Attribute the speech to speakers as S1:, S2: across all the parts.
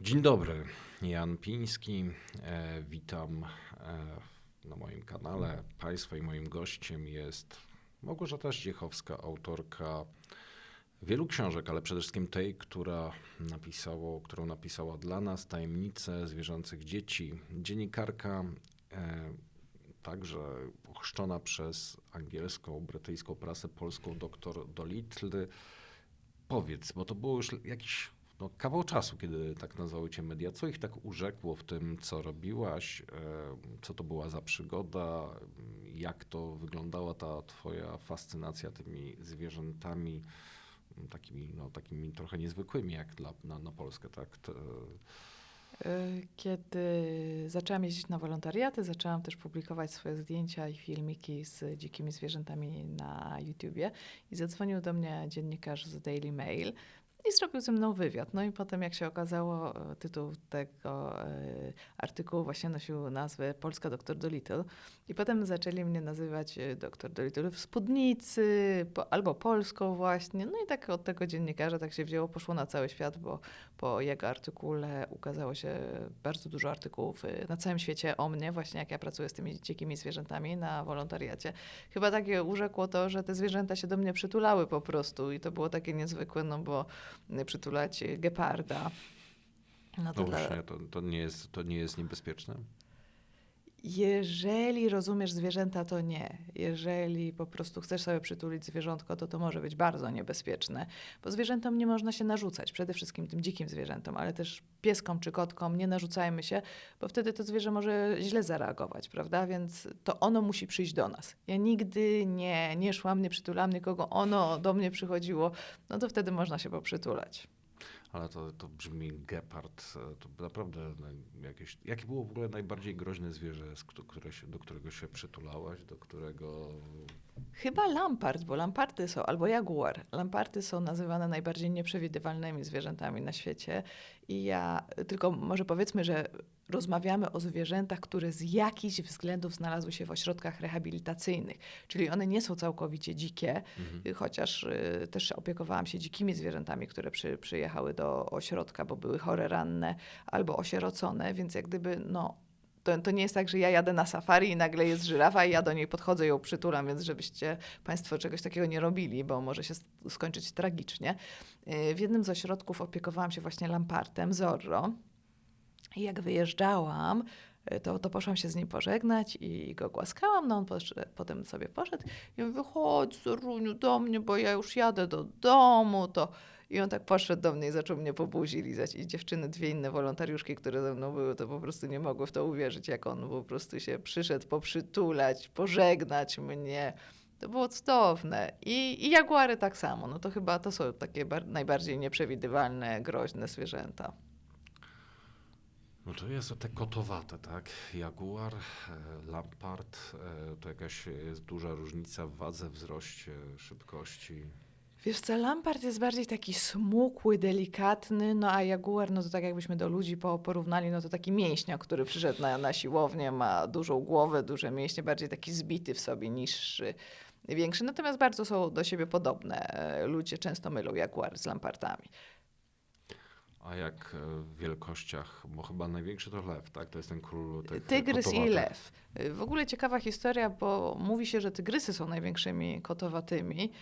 S1: Dzień dobry, Jan Piński. E, witam e, na moim kanale. Państwa i moim gościem jest Małgorzata Zdziechowska, autorka wielu książek, ale przede wszystkim tej, która napisało, którą napisała dla nas Tajemnice zwierzęcych dzieci. Dziennikarka, e, także ochrzczona przez angielską, brytyjską prasę polską dr Dolittle. Powiedz, bo to było już jakiś no, kawał czasu, kiedy tak nazwały cię media. Co ich tak urzekło w tym, co robiłaś? E, co to była za przygoda? Jak to wyglądała ta twoja fascynacja tymi zwierzętami, takimi, no, takimi trochę niezwykłymi jak dla, na, na Polskę, tak? To...
S2: E, kiedy zaczęłam jeździć na wolontariaty, zaczęłam też publikować swoje zdjęcia i filmiki z dzikimi zwierzętami na YouTubie i zadzwonił do mnie dziennikarz z Daily Mail i zrobił ze mną wywiad. No i potem, jak się okazało, e, tytuł tego e, artykułu właśnie nosił nazwę Polska doktor Dolittle. I potem zaczęli mnie nazywać e, doktor Dolittle w spódnicy, po, albo Polską właśnie. No i tak od tego dziennikarza tak się wzięło, poszło na cały świat, bo po jego artykule ukazało się bardzo dużo artykułów na całym świecie o mnie, właśnie jak ja pracuję z tymi dzikimi zwierzętami na wolontariacie. Chyba takie urzekło to, że te zwierzęta się do mnie przytulały po prostu i to było takie niezwykłe, no bo przytulać geparda.
S1: No, to, no dla... właśnie, to, to, nie jest, to nie jest niebezpieczne?
S2: Jeżeli rozumiesz zwierzęta, to nie. Jeżeli po prostu chcesz sobie przytulić zwierzątko, to to może być bardzo niebezpieczne, bo zwierzętom nie można się narzucać, przede wszystkim tym dzikim zwierzętom, ale też pieskom czy kotkom nie narzucajmy się, bo wtedy to zwierzę może źle zareagować, prawda? Więc to ono musi przyjść do nas. Ja nigdy nie, nie szłam, nie przytulam nikogo, ono do mnie przychodziło, no to wtedy można się poprzytulać
S1: ale to, to brzmi gepard. To naprawdę jakieś... Jakie było w ogóle najbardziej groźne zwierzę, do którego się przytulałaś, do którego...
S2: Chyba lampart, bo lamparty są, albo jaguar. Lamparty są nazywane najbardziej nieprzewidywalnymi zwierzętami na świecie i ja, tylko może powiedzmy, że rozmawiamy o zwierzętach, które z jakichś względów znalazły się w ośrodkach rehabilitacyjnych, czyli one nie są całkowicie dzikie, mhm. chociaż y, też opiekowałam się dzikimi zwierzętami, które przy, przyjechały do ośrodka, bo były chore ranne albo osierocone, więc jak gdyby no, to, to, nie jest tak, że ja jadę na safari i nagle jest żyrafa i ja do niej podchodzę i ją przytulam, więc żebyście Państwo czegoś takiego nie robili, bo może się skończyć tragicznie. Y, w jednym z ośrodków opiekowałam się właśnie lampartem, Zorro. I jak wyjeżdżałam, y, to, to poszłam się z nim pożegnać i go głaskałam, no on potem sobie poszedł i on mówi, chodź Zoruniu do mnie, bo ja już jadę do domu, to... I on tak poszedł do mnie i zaczął mnie po buzi lizać. I dziewczyny, dwie inne wolontariuszki, które ze mną były, to po prostu nie mogły w to uwierzyć, jak on po prostu się przyszedł poprzytulać, pożegnać mnie. To było cudowne. I, I jaguary tak samo. No to chyba to są takie najbardziej nieprzewidywalne, groźne zwierzęta.
S1: No to jest te kotowate, tak? Jaguar, e, Lampard, e, to jakaś jest duża różnica w wadze, wzroście, szybkości.
S2: Wiesz co, Lampard jest bardziej taki smukły, delikatny, no a Jaguar, no to tak jakbyśmy do ludzi porównali, no to taki mięśniak, który przyszedł na, na siłownię, ma dużą głowę, duże mięśnie, bardziej taki zbity w sobie, niższy, większy. Natomiast bardzo są do siebie podobne. E, ludzie często mylą Jaguar z Lampardami.
S1: A jak e, w wielkościach? Bo chyba największy to lew, tak? To jest ten król tych
S2: Tygrys kotowatych. i lew. W ogóle ciekawa historia, bo mówi się, że tygrysy są największymi kotowatymi,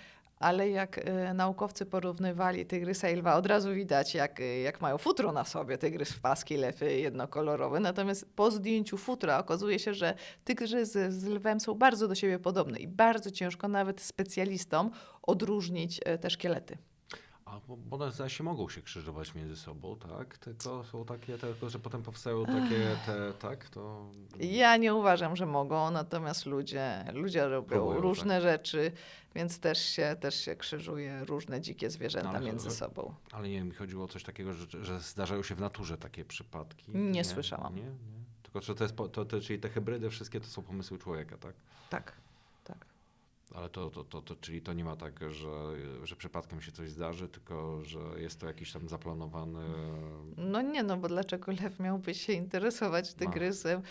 S2: ale jak e, naukowcy porównywali tygrysa i lwa, od razu widać, jak, e, jak mają futro na sobie, tygrys w paski, lew jednokolorowy. Natomiast po zdjęciu futra okazuje się, że tygrys z lwem są bardzo do siebie podobne i bardzo ciężko nawet specjalistom odróżnić te szkielety.
S1: A, bo, one się mogą się krzyżować między sobą, tak? Tylko są takie, tylko że potem powstają takie, te, tak? To...
S2: Ja nie uważam, że mogą, natomiast ludzie, ludzie robią Próbują, różne tak. rzeczy, więc też się, też się krzyżuje różne dzikie zwierzęta między sobą.
S1: Ale nie, mi chodziło o coś takiego, że, że zdarzają się w naturze takie przypadki.
S2: Nie, nie słyszałam.
S1: Nie, nie. Tylko, że to jest, to, to, czyli te hybrydy wszystkie to są pomysły człowieka, tak?
S2: Tak, tak.
S1: Ale to, to, to, to, czyli to nie ma tak, że, że przypadkiem się coś zdarzy, tylko że jest to jakiś tam zaplanowany.
S2: No nie, no bo dlaczego lew miałby się interesować tygrysem?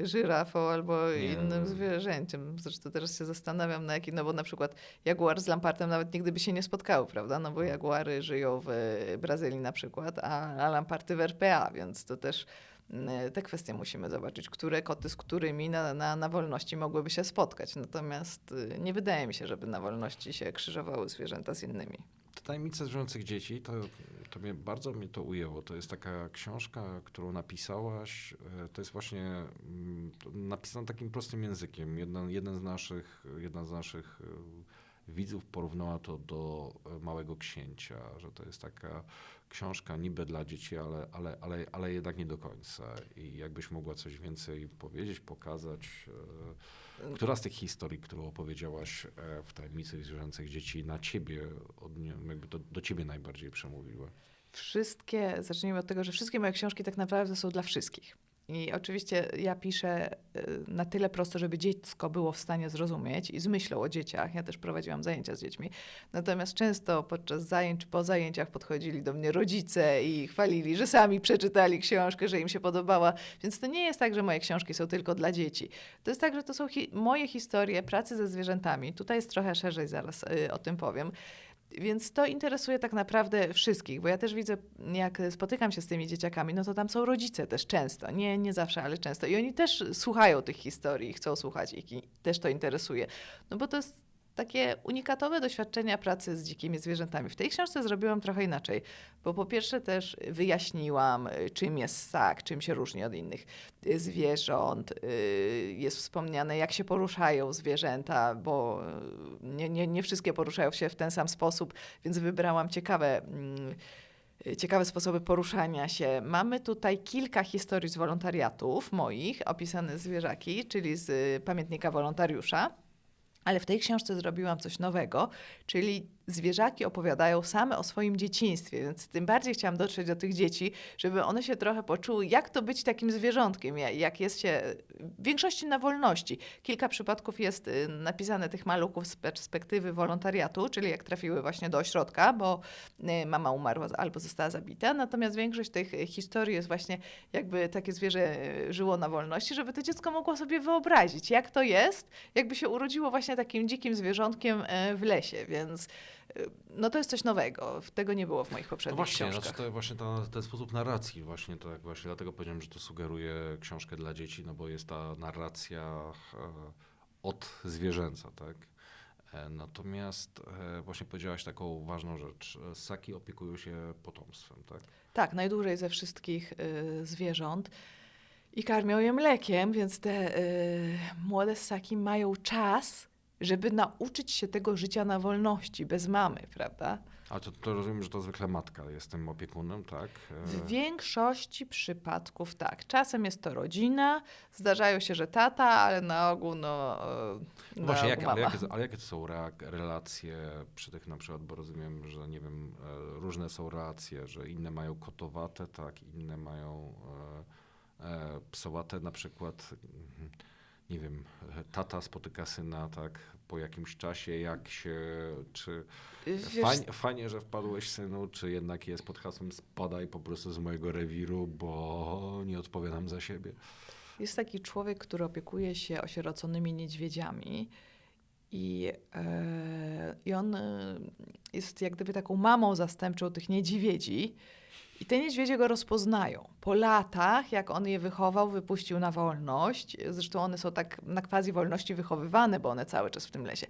S2: żyrafą albo
S1: Nie.
S2: innym zwierzęciem. Zresztą teraz się zastanawiam na jaki, no bo na przykład jaguar z lampartem nawet nigdy by się nie spotkały, prawda? No bo jaguary żyją w Brazylii na przykład, a, a lamparty w RPA, więc to też te kwestie musimy zobaczyć, które koty z którymi na, na, na wolności mogłyby się spotkać. Natomiast y, nie wydaje mi się, żeby na wolności się krzyżowały zwierzęta z innymi.
S1: Te tajemnice zwierzęcych dzieci, to, to mnie, bardzo mnie to ujęło. To jest taka książka, którą napisałaś. e, To jest właśnie mm, napisana takim prostym językiem. Jeden, jeden z naszych, jedna z naszych widzów porównała to do e, Małego Księcia, że to jest taka książka niby dla dzieci, ale, ale, ale, ale jednak nie do końca. I jakbyś mogła coś więcej powiedzieć, pokazać. e, która z tych historii, którą opowiedziałaś e, w Tajemnicy Zwierzęcych Dzieci na ciebie, od, nie jakby do, do ciebie najbardziej przemówiły?
S2: Wszystkie, zacznijmy od tego, że wszystkie moje książki tak naprawdę są dla wszystkich. I oczywiście ja piszę y, na tyle prosto, żeby dziecko było w stanie zrozumieć i z myślą o dzieciach. Ja też prowadziłam zajęcia z dziećmi. Natomiast często podczas zajęć, po zajęciach podchodzili do mnie rodzice i chwalili, że sami przeczytali książkę, że im się podobała. Więc to nie jest tak, że moje książki są tylko dla dzieci. To jest tak, że to są hi moje historie pracy ze zwierzętami. Tutaj jest trochę szerzej, zaraz y, o tym powiem. Więc to interesuje tak naprawdę wszystkich, bo ja też widzę, jak spotykam się z tymi dzieciakami, no to tam są rodzice też często, nie, nie zawsze, ale często. I oni też słuchają tych historii, chcą słuchać ich i też to interesuje. No bo to jest takie unikatowe doświadczenia pracy z dzikimi zwierzętami. W tej książce zrobiłam trochę inaczej, bo po pierwsze też wyjaśniłam, czym jest ssak, czym się różni od innych zwierząt. Y, Jest wspomniane, jak się poruszają zwierzęta, bo nie, nie, nie wszystkie poruszają się w ten sam sposób, więc wybrałam ciekawe. mm, Ciekawe sposoby poruszania się. Mamy tutaj kilka historii z wolontariatów moich, opisane zwierzaki, czyli z pamiętnika wolontariusza. Ale w tej książce zrobiłam coś nowego, czyli zwierzaki opowiadają same o swoim dzieciństwie, więc tym bardziej chciałam dotrzeć do tych dzieci, żeby one się trochę poczuły, jak to być takim zwierzątkiem, ja- jak jest się w większości na wolności. Kilka przypadków jest y, napisane tych maluchów z perspektywy wolontariatu, czyli jak trafiły właśnie do ośrodka, bo y, mama umarła albo została zabita, natomiast większość tych y, historii jest właśnie jakby takie zwierzę żyło na wolności, żeby to dziecko mogło sobie wyobrazić, jak to jest, jakby się urodziło właśnie takim dzikim zwierzątkiem w lesie, więc no to jest coś nowego. Tego nie było w moich
S1: No
S2: poprzednich
S1: właśnie,
S2: książkach.
S1: znaczy to właśnie ta, ten sposób narracji, właśnie tak, właśnie dlatego powiedziałem, że to sugeruje książkę dla dzieci, no bo jest ta narracja e, od zwierzęca, tak? E, Natomiast e, właśnie powiedziałaś taką ważną rzecz. Ssaki opiekują się potomstwem, tak?
S2: Tak, najdłużej ze wszystkich y, zwierząt. I karmią je mlekiem, więc te y, młode ssaki mają czas, żeby nauczyć się tego życia na wolności, bez mamy, prawda?
S1: A to, to rozumiem, że to zwykle matka jest tym opiekunem, tak? E,
S2: W większości przypadków tak. Czasem jest to rodzina, zdarzają się, że tata, ale na ogół no,
S1: No właśnie, jak, ale, jakie, ale jakie to są relacje przy tych na przykład, bo rozumiem, że nie wiem, e, różne są relacje, że inne mają kotowate, tak, inne mają e, e, psowate na przykład, mhm, nie wiem, tata spotyka syna, tak, po jakimś czasie, jak się, czy
S2: Wiesz,
S1: fajnie, fajnie, że wpadłeś synu, czy jednak jest pod hasłem spadaj po prostu z mojego rewiru, bo nie odpowiadam za siebie.
S2: Jest taki człowiek, który opiekuje się osieroconymi niedźwiedziami. I, e, I on e, jest jak gdyby taką mamą zastępczą tych niedźwiedzi. I te niedźwiedzie go rozpoznają. Po latach, jak on je wychował, wypuścił na wolność, zresztą one są tak na quasi wolności wychowywane, bo one cały czas w tym lesie,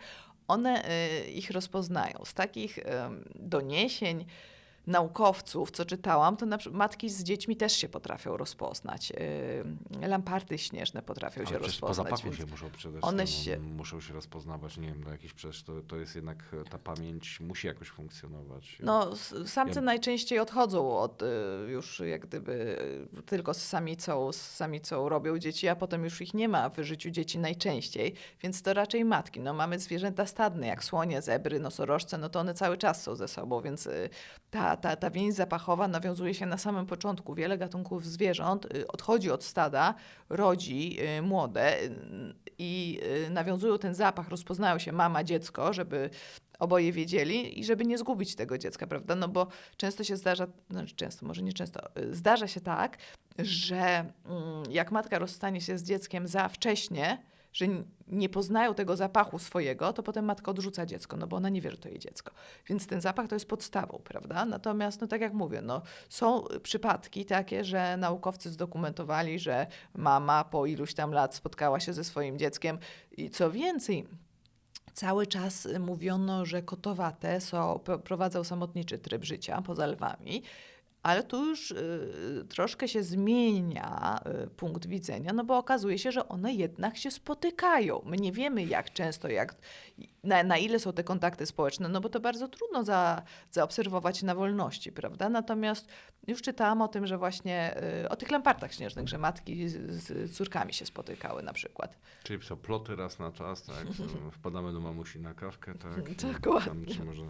S2: one e, ich rozpoznają. Z takich em, doniesień naukowców, co czytałam, to na przykład matki z dziećmi też się potrafią rozpoznać. Yy, Lamparty śnieżne potrafią
S1: Ale
S2: się
S1: przecież po
S2: rozpoznać.
S1: zapachu się muszą przede
S2: one się-
S1: muszą się rozpoznawać, nie wiem, no jakiś przecież to, to jest jednak, ta pamięć musi jakoś funkcjonować.
S2: No, samce
S1: Ja-
S2: najczęściej odchodzą od y, już jak gdyby y, tylko z samicą, z samicą robią dzieci, a potem już ich nie ma w życiu dzieci najczęściej, więc to raczej matki. No, mamy zwierzęta stadne, jak słonie, zebry, nosorożce, no to one cały czas są ze sobą, więc y, ta, ta, więź zapachowa nawiązuje się na samym początku. Wiele gatunków zwierząt y, odchodzi od stada, rodzi y, młode y, i nawiązują ten zapach, rozpoznają się mama, dziecko, żeby oboje wiedzieli i żeby nie zgubić tego dziecka, prawda? No bo często się zdarza, znaczy często, może nie często, zdarza się tak, że mm, jak matka rozstanie się z dzieckiem za wcześnie, że nie poznają tego zapachu swojego, to potem matka odrzuca dziecko, no bo ona nie wie, że to jej dziecko. Więc ten zapach to jest podstawą, prawda? Natomiast, no tak jak mówię, no, są przypadki takie, że naukowcy zdokumentowali, że mama po iluś tam lat spotkała się ze swoim dzieckiem i co więcej, Cały czas mówiono, że kotowate są, pro- prowadzą samotniczy tryb życia poza lwami, ale tu już y, troszkę się zmienia y, punkt widzenia, no bo okazuje się, że one jednak się spotykają. My nie wiemy, jak często, jak, na, na ile są te kontakty społeczne, no bo to bardzo trudno za, zaobserwować na wolności, prawda? Natomiast już czytałam o tym, że właśnie y, o tych lampartach śnieżnych, że matki z, z córkami się spotykały na przykład.
S1: Czyli są ploty raz na czas, tak? Wpadamy do mamusi na kawkę, tak?
S2: Dokładnie.
S1: tam się może...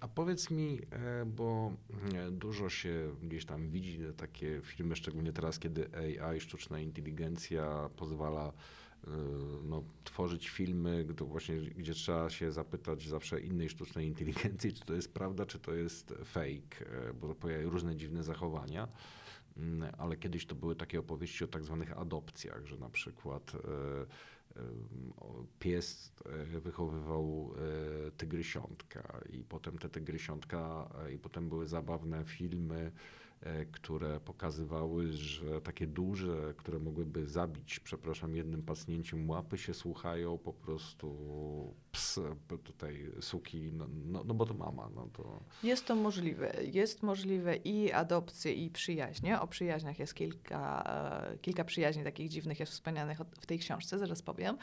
S1: A powiedz mi, e, bo e, dużo się gdzieś tam widzi takie filmy, szczególnie teraz, kiedy AI, sztuczna inteligencja pozwala e, no, tworzyć filmy, właśnie, gdzie trzeba się zapytać zawsze innej sztucznej inteligencji, czy to jest prawda, czy to jest fake, bo pojawiają różne dziwne zachowania. Mm, Ale kiedyś to były takie opowieści o tak zwanych adopcjach, że na przykład pies e, wychowywał e, tygrysiątka. I potem te tygrysiątka e, i potem były zabawne filmy, które pokazywały, że takie duże, które mogłyby zabić, przepraszam, jednym pasnięciem łapy się słuchają po prostu ps, tutaj suki, no, no, no bo to mama, no to...
S2: Jest to możliwe. Jest możliwe i adopcje, i przyjaźnie. O przyjaźniach jest kilka, e, kilka przyjaźni takich dziwnych, jest wspomnianych w tej książce, zaraz powiem.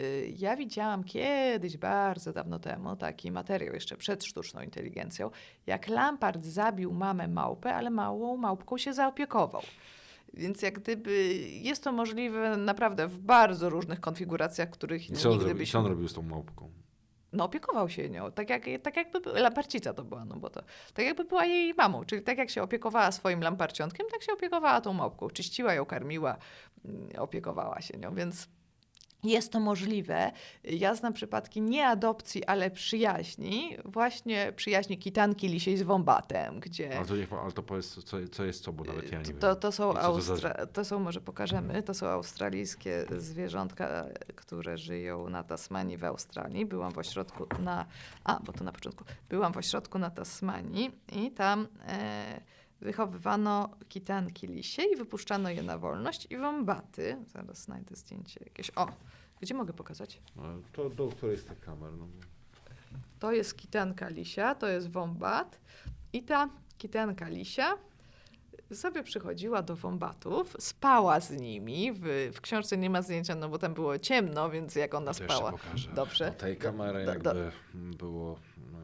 S2: Y, Ja widziałam kiedyś, bardzo dawno temu, taki materiał jeszcze przed sztuczną inteligencją, jak Lampard zabił mamę małpę, ale małą małpką się zaopiekował. Więc jak gdyby jest to możliwe naprawdę w bardzo różnych konfiguracjach, których
S1: I co
S2: nigdy
S1: co on robił z tą małpką?
S2: no opiekował się nią, tak, jak, tak jakby by- lamparcica to była, no bo to, tak jakby była jej mamą, czyli tak jak się opiekowała swoim lamparciątkiem, tak się opiekowała tą małpką, czyściła ją, karmiła, mm, opiekowała się nią, więc jest to możliwe. Ja znam przypadki nie adopcji, ale przyjaźni, właśnie przyjaźni kitanki lisiej z wombatem, gdzie...
S1: Ale to, niech, ale to powiedz, co, co jest co, bo nawet ja nie.
S2: To, to, są
S1: co to za-
S2: Austra- to są, może pokażemy, to są australijskie zwierzątka, które żyją na Tasmanii w Australii. Byłam w ośrodku na, a, bo to na początku, byłam w ośrodku na Tasmanii i tam e, wychowywano kitanki lisie i wypuszczano je na wolność i wombaty. Zaraz znajdę zdjęcie jakieś. O, gdzie mogę pokazać?
S1: No, To do której z tych kamer? No.
S2: To jest kitanka lisia, to jest wombat i ta kitanka lisia sobie przychodziła do wombatów, spała z nimi. W, w książce nie ma zdjęcia, no bo tam było ciemno, więc jak ona
S1: To
S2: spała.
S1: pokażę.
S2: Dobrze.
S1: Do tej kamery
S2: Do- do-
S1: jakby było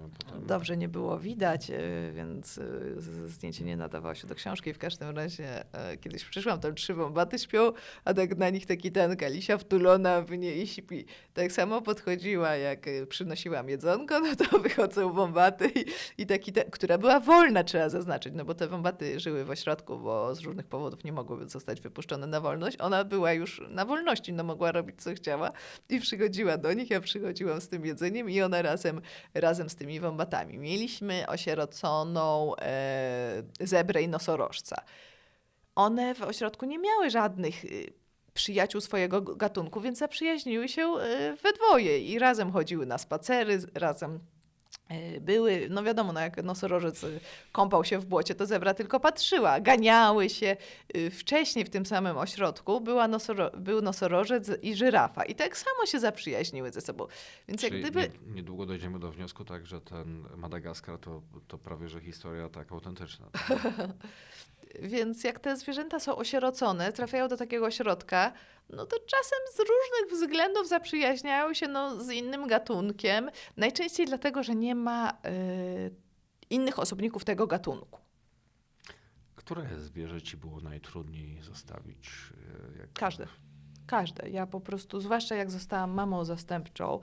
S1: potem...
S2: Dobrze nie było widać, e, więc e, zdjęcie nie nadawało się do książki. W każdym razie e, kiedyś przyszłam, tam trzy wombaty śpią, a tak na nich ta kitanka lisia wtulona w nie i śpi. Tak samo podchodziła, jak przynosiłam jedzonko, no to wychodzą wombaty i, i ta kita- która była wolna, trzeba zaznaczyć, no bo te wombaty żyły w ośrodku, bo z różnych powodów nie mogły zostać wypuszczone na wolność. Ona była już na wolności, no mogła robić co chciała i przychodziła do nich, ja przychodziłam z tym jedzeniem i ona razem, razem z tymi wombatami. Mieliśmy osieroconą e, zebrę i nosorożca. One w ośrodku nie miały żadnych y, przyjaciół swojego gatunku, więc zaprzyjaźniły się y, we dwoje i razem chodziły na spacery, razem były, no wiadomo, no jak nosorożec y, kąpał się w błocie, to zebra tylko patrzyła, ganiały się. Y, Wcześniej w tym samym ośrodku była nosoro, był nosorożec i żyrafa i tak samo się zaprzyjaźniły ze sobą. Więc jak gdyby...
S1: nie, niedługo dojdziemy do wniosku, tak, że ten Madagaskar to, to prawie, że historia tak autentyczna.
S2: Więc jak te zwierzęta są osierocone, trafiają do takiego ośrodka, no to czasem z różnych względów zaprzyjaźniają się no, z innym gatunkiem. Najczęściej dlatego, że nie ma y, innych osobników tego gatunku.
S1: Które zwierzę ci było najtrudniej zostawić? e, Jak...
S2: Każde. Każde. Ja po prostu, zwłaszcza jak zostałam mamą zastępczą,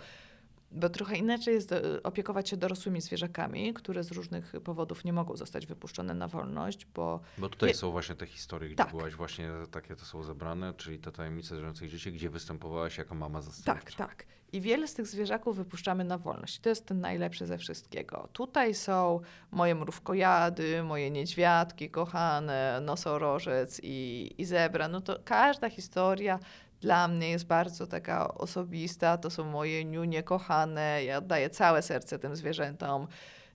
S2: bo trochę inaczej jest e, opiekować się dorosłymi zwierzakami, które z różnych powodów nie mogą zostać wypuszczone na wolność, bo
S1: Bo tutaj są właśnie te historie, gdzie
S2: Tak.
S1: byłaś właśnie, takie to są zebrane, czyli te tajemnice zwierzęcych dzieci, gdzie występowałaś jako mama zastępcza.
S2: Tak, tak. I wiele z tych zwierzaków wypuszczamy na wolność. To jest ten najlepszy ze wszystkiego. Tutaj są moje mrówkojady, moje niedźwiadki kochane, nosorożec i, i zebra. No to każda historia dla mnie jest bardzo taka osobista. To są moje niunie kochane. Ja oddaję całe serce tym zwierzętom.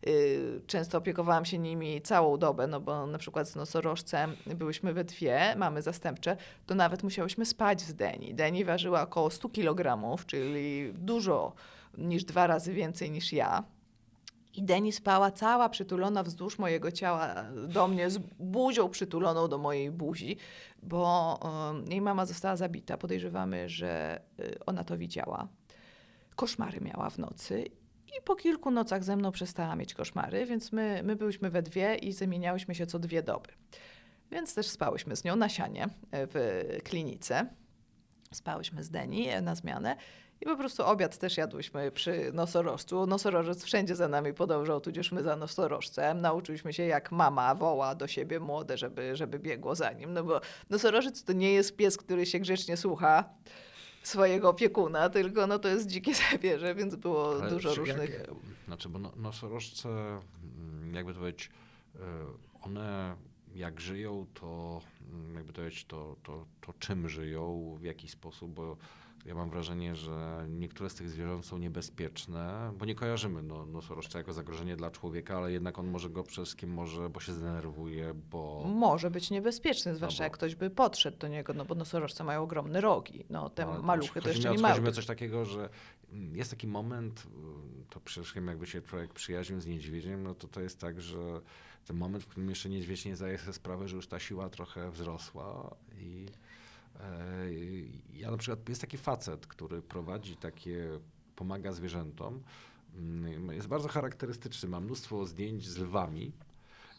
S2: Y, często opiekowałam się nimi całą dobę, no bo na przykład z nosorożcem byłyśmy we dwie, mamy zastępcze, to nawet musiałyśmy spać z Deni. Deni ważyła około 100 kg, czyli dużo niż dwa razy więcej niż ja. I Deni spała cała przytulona wzdłuż mojego ciała do mnie, z buzią przytuloną do mojej buzi, bo um, jej mama została zabita. Podejrzewamy, że y, ona to widziała. Koszmary miała w nocy i po kilku nocach ze mną przestała mieć koszmary, więc my, my byłyśmy we dwie i zamieniałyśmy się co dwie doby. Więc też spałyśmy z nią na sianie e, w klinice. Spałyśmy z Deni na zmianę i po prostu obiad też jadłyśmy przy nosorożcu. Nosorożec wszędzie za nami podążał, tudzież my za nosorożcem. Nauczyliśmy się, jak mama woła do siebie młode, żeby, żeby biegło za nim. No bo nosorożec to nie jest pies, który się grzecznie słucha swojego opiekuna, tylko no to jest dzikie zwierzę, więc było
S1: Ale
S2: dużo różnych...
S1: Jak, znaczy, bo no, nosorożce, mm, jakby to powiedzieć, y, one jak żyją, to mm, jakby to powiedzieć, to, to, to czym żyją, w jaki sposób, bo ja mam wrażenie, że niektóre z tych zwierząt są niebezpieczne, bo nie kojarzymy no, nosorożca jako zagrożenie dla człowieka, ale jednak on może go przede wszystkim może, bo się zdenerwuje, bo...
S2: Może być niebezpieczny, zwłaszcza
S1: bo-
S2: jak ktoś by podszedł do niego, no bo nosorożce mają ogromne rogi. No te
S1: No,
S2: maluchy to jeszcze nie mają.
S1: Chodzi o coś takiego, że mm, jest taki moment, y, to przede wszystkim jakby się człowiek przyjaźnił z niedźwiedziem, no to to jest tak, że ten moment, w którym jeszcze niedźwiedź nie zdaje sobie sprawy, że już ta siła trochę wzrosła i ja na przykład, jest taki facet, który prowadzi takie, pomaga zwierzętom, mm, jest bardzo charakterystyczny, ma mnóstwo zdjęć z lwami,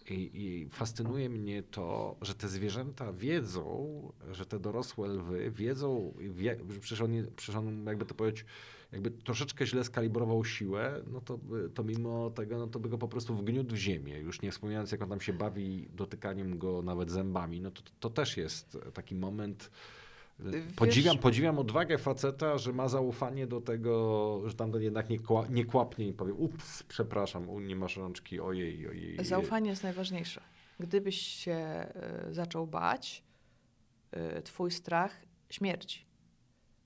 S1: i, I fascynuje mnie to, że te zwierzęta wiedzą, że te dorosłe lwy wiedzą, wie, przecież on, przecież on, jakby to powiedzieć, jakby troszeczkę źle skalibrował siłę, no to, to mimo tego, no to by go po prostu wgniótł w ziemię. Już nie wspominając, jak on tam się bawi dotykaniem go nawet zębami, no to, to też jest taki moment.
S2: Wiesz-
S1: Podziwiam, podziwiam odwagę faceta, że ma zaufanie do tego, że tamten jednak nie, kła, nie kłapnie i powie, ups, przepraszam, nie masz rączki, ojej, ojej.
S2: Zaufanie jest najważniejsze. Gdybyś się y, zaczął bać, y, twój strach śmierci.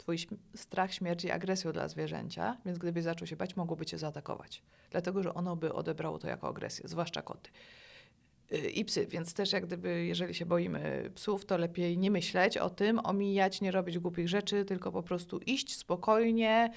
S2: Twój strach śmierci agresją dla zwierzęcia, więc gdybyś zaczął się bać, mogłoby cię zaatakować. Dlatego, że ono by odebrało to jako agresję, zwłaszcza koty. Y, I psy, więc też jak gdyby, jeżeli się boimy psów, to lepiej nie myśleć o tym, omijać, nie robić głupich rzeczy, tylko po prostu iść spokojnie,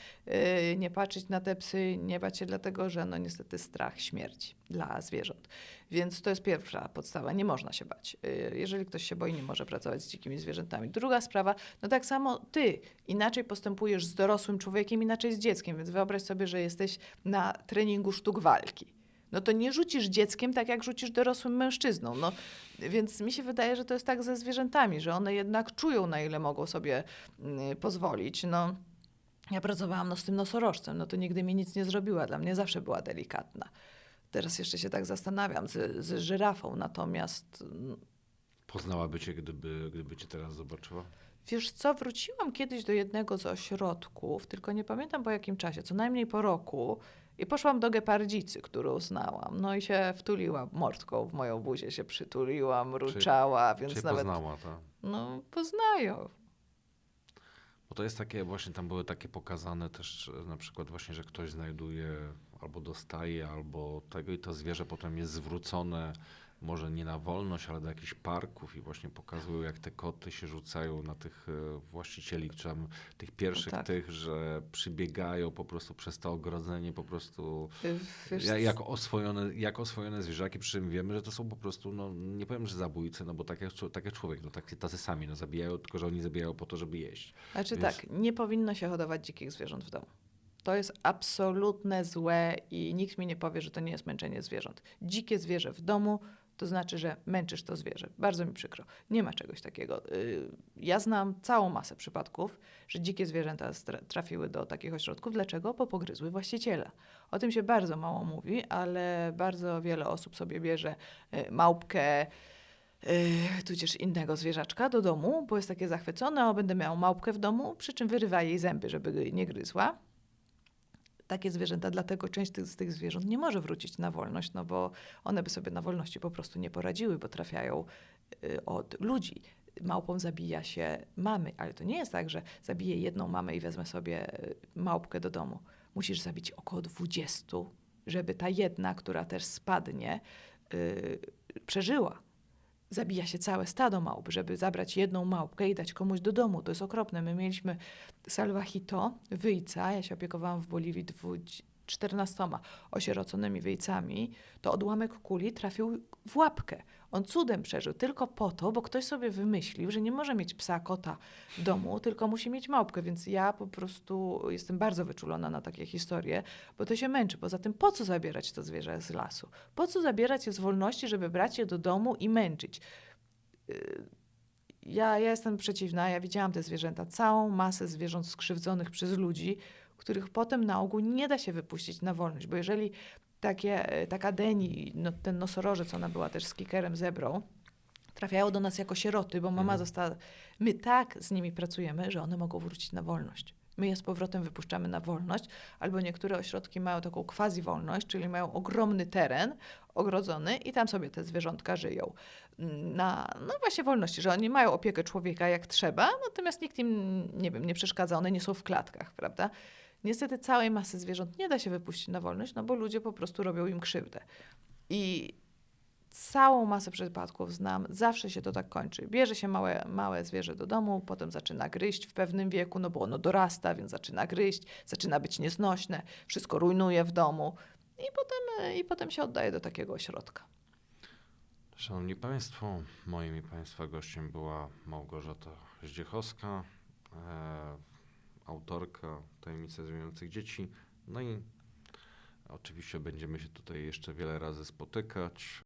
S2: y, nie patrzeć na te psy, nie bać się dlatego, że no niestety strach śmierci dla zwierząt. Więc to jest pierwsza podstawa, nie można się bać. Y, Jeżeli ktoś się boi, nie może pracować z dzikimi zwierzętami. Druga sprawa, no tak samo ty inaczej postępujesz z dorosłym człowiekiem, inaczej z dzieckiem, więc wyobraź sobie, że jesteś na treningu sztuk walki. No to nie rzucisz dzieckiem tak, jak rzucisz dorosłym mężczyzną. No, więc mi się wydaje, że to jest tak ze zwierzętami, że one jednak czują, na ile mogą sobie mm, pozwolić. No, ja pracowałam no, z tym nosorożcem, no to nigdy mi nic nie zrobiła, dla mnie zawsze była delikatna. Teraz jeszcze się tak zastanawiam z, z żyrafą, natomiast mm,
S1: Poznałaby cię, gdyby, gdyby cię teraz zobaczyła?
S2: Wiesz co, wróciłam kiedyś do jednego z ośrodków, tylko nie pamiętam po jakim czasie, co najmniej po roku, i poszłam do gepardzicy, którą znałam. No i się wtuliła mordką w moją buzię, się przytuliła, mruczała, więc
S1: Cię
S2: nawet.
S1: poznała, tak?
S2: No, poznają.
S1: Bo to jest takie, właśnie tam były takie pokazane też na przykład właśnie, że ktoś znajduje albo dostaje, albo tego i to zwierzę potem jest zwrócone może nie na wolność, ale do jakichś parków i właśnie pokazują, jak te koty się rzucają na tych e, właścicieli, czy tam tych pierwszych
S2: tak.
S1: tych, że przybiegają po prostu przez to ogrodzenie, po prostu
S2: Wiesz,
S1: ja- jak oswojone, jak oswojone zwierzaki, przy czym wiemy, że to są po prostu, no nie powiem, że zabójcy, no bo tak jak, tak jak człowiek, no tak, tacy sami, no zabijają, tylko że oni zabijają po to, żeby jeść.
S2: Znaczy
S1: Więc-
S2: tak, nie powinno się hodować dzikich zwierząt w domu. To jest absolutne złe i nikt mi nie powie, że to nie jest męczenie zwierząt. Dzikie zwierzę w domu to znaczy, że męczysz to zwierzę. Bardzo mi przykro. Nie ma czegoś takiego. Y, Ja znam całą masę przypadków, że dzikie zwierzęta trafiły do takich ośrodków. Dlaczego? Bo pogryzły właściciela. O tym się bardzo mało mówi, ale bardzo wiele osób sobie bierze y, małpkę, yy, tudzież innego zwierzaczka do domu, bo jest takie zachwycone, o będę miał małpkę w domu, przy czym wyrywa jej zęby, żeby nie gryzła. Takie zwierzęta, dlatego część tych, z tych zwierząt nie może wrócić na wolność, no bo one by sobie na wolności po prostu nie poradziły, bo trafiają y, od ludzi. Małpą zabija się mamy, ale to nie jest tak, że zabiję jedną mamę i wezmę sobie y, małpkę do domu. Musisz zabić około 20, żeby ta jedna, która też spadnie, y, przeżyła. Zabija się całe stado małp, żeby zabrać jedną małpkę i dać komuś do domu. To jest okropne. My mieliśmy salvajito, wyjca, ja się opiekowałam w Boliwii dwudzi- 14 osieroconymi wyjcami, to odłamek kuli trafił w łapkę. On cudem przeżył tylko po to, bo ktoś sobie wymyślił, że nie może mieć psa, kota w domu, tylko musi mieć małpkę. Więc ja po prostu jestem bardzo wyczulona na takie historie, bo to się męczy. Poza tym, po co zabierać to zwierzę z lasu? Po co zabierać je z wolności, żeby brać je do domu i męczyć? Y, Ja, ja jestem przeciwna. Ja widziałam te zwierzęta, całą masę zwierząt skrzywdzonych przez ludzi, których potem na ogół nie da się wypuścić na wolność, bo jeżeli takie, e, taka Deni, no, ten nosorożec, ona była też z kikerem, zebrą, trafiają do nas jako sieroty, bo mama
S1: Mhm.
S2: została... My tak z nimi pracujemy, że one mogą wrócić na wolność. My je z powrotem wypuszczamy na wolność, albo niektóre ośrodki mają taką quasi-wolność, czyli mają ogromny teren ogrodzony i tam sobie te zwierzątka żyją. Na, no właśnie wolności, że oni mają opiekę człowieka jak trzeba, natomiast nikt im, nie wiem, nie przeszkadza, one nie są w klatkach, prawda? Niestety całej masy zwierząt nie da się wypuścić na wolność, no bo ludzie po prostu robią im krzywdę. I całą masę przypadków znam, zawsze się to tak kończy. Bierze się małe, małe zwierzę do domu, potem zaczyna gryźć w pewnym wieku, no bo ono dorasta, więc zaczyna gryźć, zaczyna być nieznośne, wszystko rujnuje w domu i potem, i potem się oddaje do takiego ośrodka.
S1: Szanowni Państwo, moim i Państwa gościem była Małgorzata Zdziechowska, e, autorka Tajemnice Zmieniających Dzieci. No i oczywiście będziemy się tutaj jeszcze wiele razy spotykać.